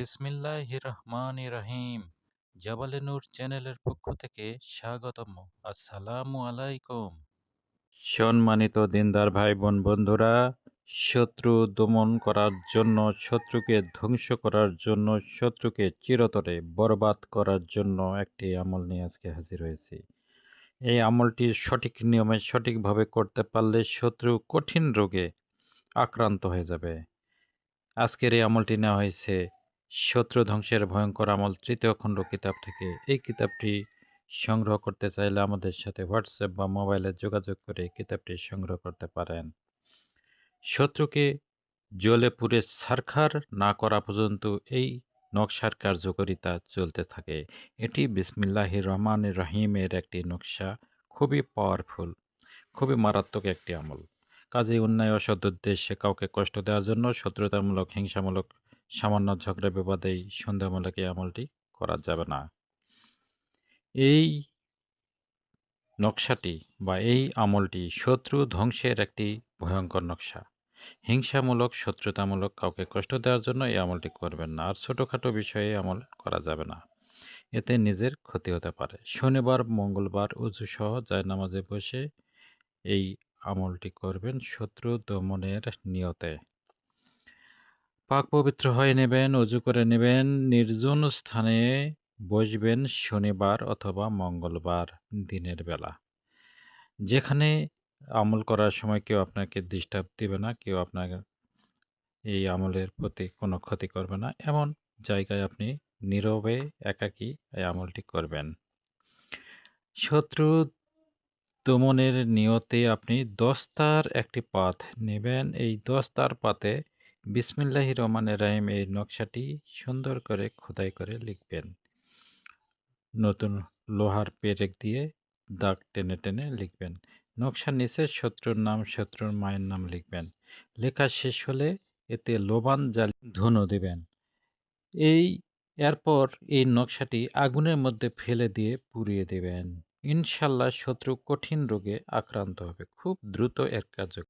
বিসমিল্লাহ রহমান রহিম জাবালে নূর চ্যানেলের পক্ষ থেকে স্বাগতম। আসসালামু আলাইকুম। সম্মানিত দিনদার ভাই বোন বন্ধুরা, শত্রু দমন করার জন্য, শত্রুকে ধ্বংস করার জন্য, শত্রুকে চিরতরে বরবাদ করার জন্য একটি আমল নিয়ে আজকে হাজির হয়েছি। এই আমলটি সঠিক নিয়মে সঠিকভাবে করতে পারলে শত্রু কঠিন রোগে আক্রান্ত হয়ে যাবে। আজকের এই আমলটি নেওয়া হয়েছে শত্রু ধ্বংসের ভয়ঙ্কর আমল তৃতীয় খণ্ড কিতাব থেকে এই কিতাবটি সংগ্রহ করতে চাইলে আমাদের সাথে হোয়াটসঅ্যাপ বা মোবাইলে যোগাযোগ করে কিতাবটি সংগ্রহ করতে পারেন। শত্রুকে জলে পুড়ে সারখার না করা পর্যন্ত এই নকশার কার্যকারিতা চলতে থাকে। এটি বিসমিল্লাহ রহমান রহিমের একটি নকশা, খুবই পাওয়ারফুল খুবই মারাত্মক একটি আমল। কাজে অন্যায় অসৎ উদ্দেশ্যে কাউকে কষ্ট দেওয়ার জন্য শত্রুতামূলক, হিংসামূলক সামান্য ঝগড়া বিবাদেই সন্দেহমূলক এই আমলটি করা যাবে না। এই নকশাটি বা এই আমলটি শত্রু ধ্বংসের একটি ভয়ঙ্কর নকশা। হিংসামূলক, শত্রুতামূলক কাউকে কষ্ট দেওয়ার জন্য এই আমলটি করবেন না। আর ছোটোখাটো বিষয়ে আমল করা যাবে না। এতে নিজের ক্ষতি হতে পারে। শনিবার, মঙ্গলবার উজু সহ যায় নামাজে বসে এই আমলটি করবেন শত্রু দমনের নিয়তে। পাক পবিত্র হয়ে নেবেন অজু করে নেবেন, নির্জন স্থানে বসবেন শনিবার অথবা মঙ্গলবার দিনের বেলা। যেখানে আমল করার সময় কেউ আপনাকে ডিস্টার্ব দেবে না, কেউ আপনার এই আমলের প্রতি কোনো ক্ষতি করবে না। এমন জায়গায় আপনি নীরবে, একাকী এই আমলটি করবেন। শত্রু দমনের নিয়তে আপনি দস্তার একটি পাত নেবেন। এই দস্তার পাতে বিসমিল্লাহি রহমানের রাহিম এই নকশাটি সুন্দর করে খোদাই করে লিখবেন। নতুন লোহার পেরেক দিয়ে দাগ টেনে টেনে লিখবেন। নকশার নিচে শত্রুর নাম, শত্রুর মায়ের নাম লিখবেন। লেখা শেষ হলে এতে লোবান জাল ধুনো দেবেন। এই, এরপর এই নকশাটি আগুনের মধ্যে ফেলে দিয়ে পুড়িয়ে দেবেন। ইনশাল্লাহ শত্রু কঠিন রোগে আক্রান্ত হবে। খুব দ্রুত এর কার্য